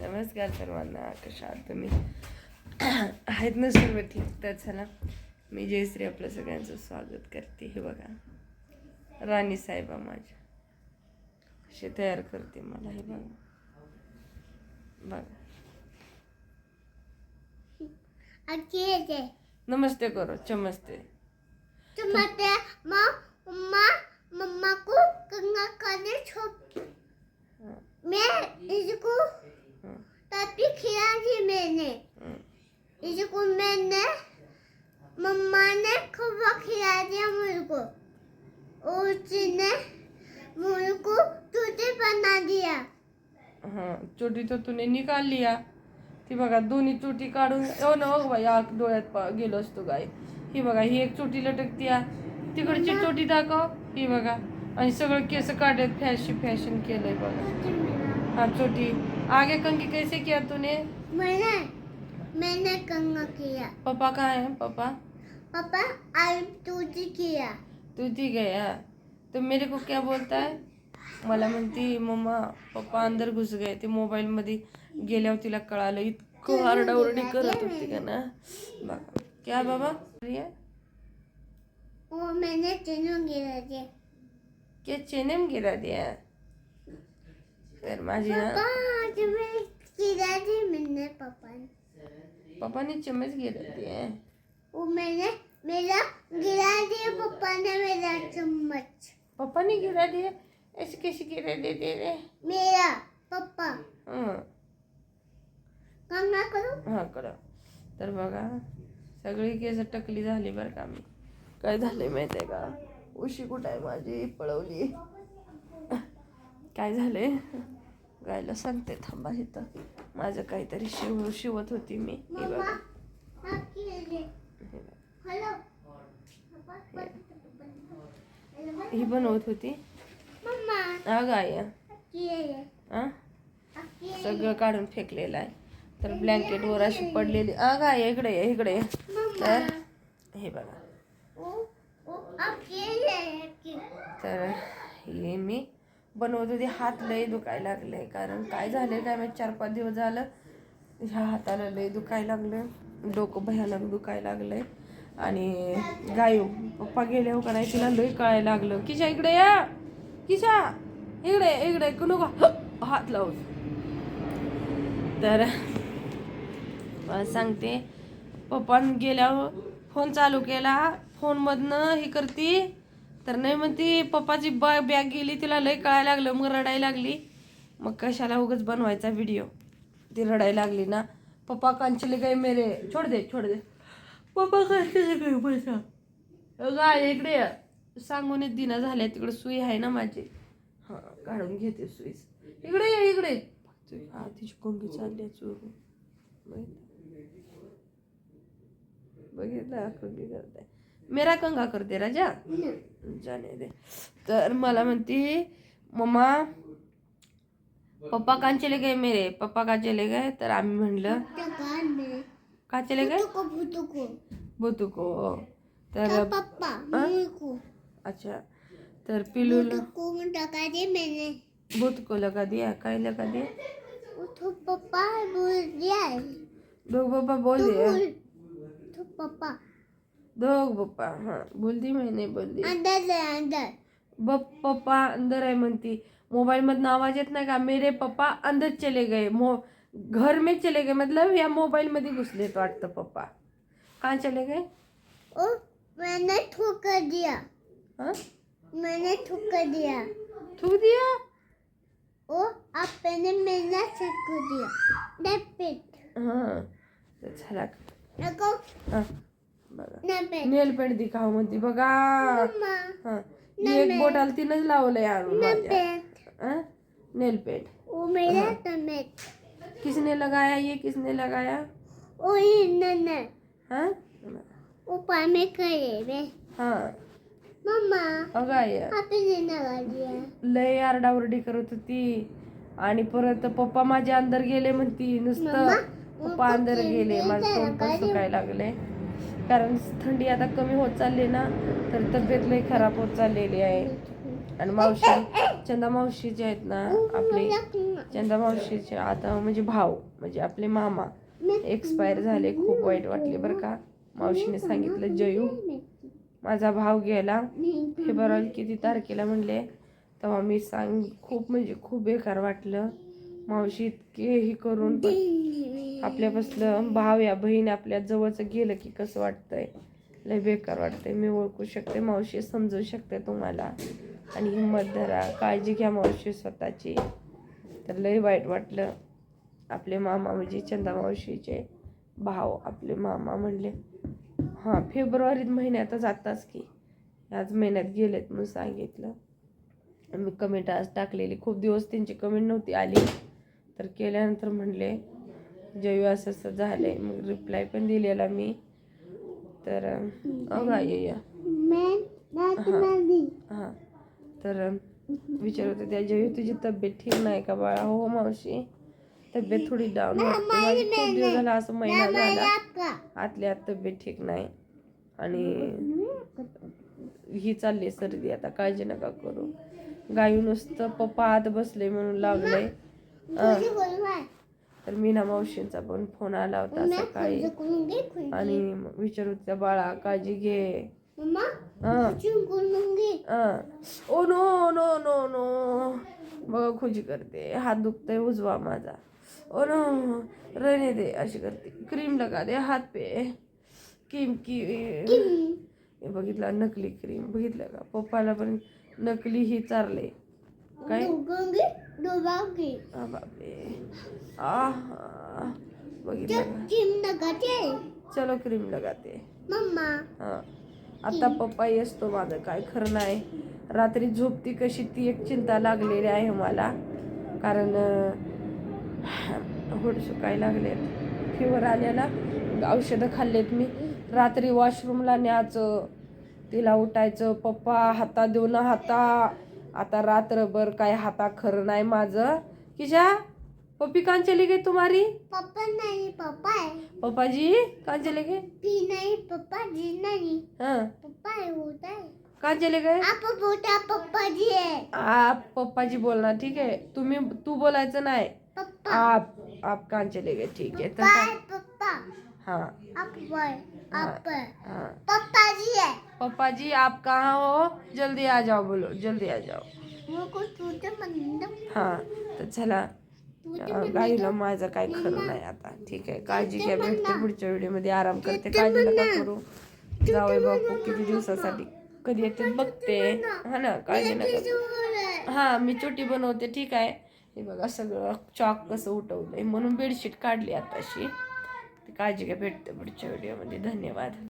नमस्कार सर्वांना कशा आहात तुम्ही? आहेत ना सर्व ठीक तर चला मी जयश्री आपलं सगळ्यांचं स्वागत करते. हे बघा राणी साहेबा माझ्या. कसे तयार करते मला हे बघा. बघा. नमस्ते करो चमस्ते. माँ मम्मा को कंगा करने मैं इसको तभी खिला दी मैंने हाँ. इसको मैंने मम्मा ने खबर खिला दिया मुझे को और उसने मुझे को बना दिया हाँ चोटी तर तूने निकाल लिया ती बघा दोन्ही चोटी काढून ओ न हो बाई आग डोळ्यात पा गेलो असतो गाय ही बघा ही एक चोटी लटकती तिकडची चोटी दाखव ही बघा आणि सगळं केस काढत फॅशन फॅशन केलंय बघा हाँ चोटी आगे कंगी कैसे किया तूने? मैंने मैंने कंगा किया। पापा कहाँ है पापा? पापा आई दूध किया। तू ती गया? तो मेरे को क्या बोलता है? मला म्हणती मम्मा पप्पा अंदर घुस गए ते मोबाईल मध्ये गेल्यावर तिला कळालं इतकं आरडाओरडी करत होती का ना? बघा क्या बाबा? रिया? और मैंने तीनों गिरा दिया। क्या चेनेम गिरा दिया? तर माझी ना मैंने पापा ने पापा ने चम्मच गिरा दिया वो मैंने मेरा गिरा दिया पापा ने मेरा चम्मच। पापा ने गिरा दिया? ऐसे कैसे गिरा दे दे रे मेरा पापा। हं। कंगा करो। हा करा। तर बघा सगळी केस टकली झाली बरं का मी काय झालंय माहिती आहे का उशी कुठं आहे माझी पळवली काय झालंय? गायला सांगते थांबा इथं. माझं काहीतरी शिव शिवत होती मी. हे बघा. हे ही बनवत होती. हा गाय. हा? सगळं काढून फेकलेलं आहे. तर ब्लँकेटवर अशी पडलेली. आ गाय इकडे ये, इकडे ये. तर हे बघा. तर हे मी बनवत होते. हात लय दुखायला लागले. कारण काय झाले काय माहीत? चार पाच दिवस झालं ह्या हाताला लय दुखायला लागलं. डोकं भयानक दुखायला लागलंय. आणि गायू पप्पा गेले हो का नाही तिला लय कळायला लागलं. किशा इकडे या. किशा इकडे इकडे कुणू का हात लावून. तर सांगते पप्पान गेल्यावर फोन चालू केला. फोनमधनं हे करती. तर नाही मग ती पप्पाची बा बॅग गेली तिला लय कळायला लागलं मग रडायला लागली. मग कशाला उगाच बनवायचा व्हिडिओ ती रडायला लागली ना. पप्पा कांचले काही मेरे छोड दे छोड दे. पप्पा कांचले गए पैसा. गाय इकडे सांगून एक दिना झाल्या तिकडे सुई आहे ना माझी. हां काढून घेते सुईच. इकडे ये इकडे. हा तिची कोंगी चालली आहे चोरून. बघितलं? कंगी करताय. मेरा कंगा करते राजा। जाने दे। तर मला म्हणती मम्मा पप्पा कान चले गए मेरे पप्पा का चले गए? तर आम्ही म्हणलं का चले गए? को भूतू को बुतू को तर पापा को अच्छा। तर पिलू भूतू को को लगा दिया। काय लगा दिया? तो पापा बोल दिया दो पप्पा बोल दिया। तो पापा दो पप्पा हाँ बोल दी मैंने बोल दी अंदर अंदर. बप पप्पा अंदर आहे म्हणती. मोबाईल मधनं आवाज येत नाही का? मेरे पप्पा अंदर चले गए. मो घर में चले गए. मतलब या मोबाईल मध्ये घुसलेत वाटतं पप्पा. कहाँ चले गए? ओ मैंने थूक दिया. हाँ? मैंने थूक दिया. थूक दिया? ओ आपने मैंने थूक दिया. हाँ नको हा. बघा नेल पेंट दिखाव म्हणती बघा. हा. ही एक बोटाला तिनंच लावलंय आणून माझ्या? Nail paint. किसने लगाया ये किसने लगाया? ओ ये हाँ? वो पामे करे हाँ. मम्मा दिया लय आरडाओरडी करत होती. आणि परत पप्पा माझ्या अंदर गेले म्हणती नुसतं पप्पा अंदर गेले माझं तोंड पण सुकायला लागले कारण थंडी आता कमी होत चालली ना तर तब्येत लई खराब होत चाललेली आहे. आणि मावशी चंदा मावशी जे आहेत ना आपली. चंदा मावशीचे आता म्हणजे भाऊ म्हणजे आपले मामा एक्सपायर झाले खूप वाईट वाटले बरं का. मावशीने सांगितलं जयू माझा भाव गेला. फेब्रुवारी किती तारखेला म्हणले तेव्हा मी सांग खूप म्हणजे खूप बेकार वाटलं. मावशी इतके हे करून आपल्यापासलं भाव या बहीण आपल्या जवळचं गेलं की कसं वाटतंय? लय बेकार वाटतंय. मी ओळखू शकते मावशी समजू शकते तुम्हाला. आणि हिंमत धरा काळजी घ्या मावशी स्वतःची. तर लय वाईट वाटलं. आपले मामा म्हणजे चंदा मावशीचे भाव आपले मामा म्हणले. हां फेब्रुवारी महिन्यातच आत्ताच की. ह्याच महिन्यात गेलेत म्हणून सांगितलं. मी कमेंट आज टाकलेली. खूप दिवस त्यांची कमेंट नव्हती आली. तर केल्यानंतर म्हणले जयू असं असं झालंय मग रिप्लाय पण दिलेला मी. तर अगं ये या. हां. तर विचारत होते त्या जयू तुझी तब्येत ठीक नाही का बाळा? हो मावशी. तब्येत थोडी डाऊन वाटते खूप दिवस झाला असं महिना झाला. आतल्या आत तब्येत ठीक नाही. आणि ही चालली सर्दी. आता काळजी नका करू. गायू नुसतं पप्पा आत बसले म्हणून अं, तर मीना मावशींचा पण फोन आला होता सकाळी. आणि विचारू त्या बाळा काळजी घे. Oh no no no no. बघा खुशी करते. हात दुखतोय उजवा माझा. ओ नो रहने दे अशी करते. क्रीम लगा दे हात पे. किम की बघितलं नकली क्रीम. बघितलं का? पप्पाला पण नकली ही चारले. काय? बघितलं चलो क्रीम लगाते. मम्मा. हा. आता पप्पा येस तो माझं काय खरं नाही. रात्री झोपती कशी ती एक चिंता लागलेली आहे मला. कारण होड सुकायला लागलेत फिवर आलेला. औषधं खाल्लेत मी. रात्री वॉशरूमला न्यायचं. तिला उठायचं. पप्पा हाता देऊन हाता आता रात्रभर काय हाता खरं नाही माझं. किशा पप्पी कान चली गई तुम्हारी? पप्पा नाही पप्पा आहे. पप्पा जी कान चले गए पी नाही पप्पा जी नाही. हाँ. पप्पा आहे होता है कान चले गए आप बोलता पप्पा जी है आप पप्पाजी बोलना ठीक आहे. तुम्ही तू बोलायचं नाही. पप्पा. आप आप कान चले गए ठीक आहे. तर बाय पप्पा. हाँ. आप हाँ पप्पा पप्पा जी आप कहाँ हो? जल्दी आ जाओ बोलो। जल्दी आ जाओ। हां तर चला। गाईला माझं काय खरं नाही आता. ठीक आहे काळजी घ्या भेटते पुढच्या व्हिडिओमध्ये. आराम करते. काळजी नका करू. जावई बापू किती दिवसासाठी? कधी येते? बघते. हा ना काळजी नका करू. हा मी चोटी बनवते. ठीक आहे. हे बघा सगळं चॉक कसं उठवलंय. म्हणून बेडशीट काढली आताशी. काळजी घ्या भेटते पुढच्या व्हिडिओमध्ये. धन्यवाद.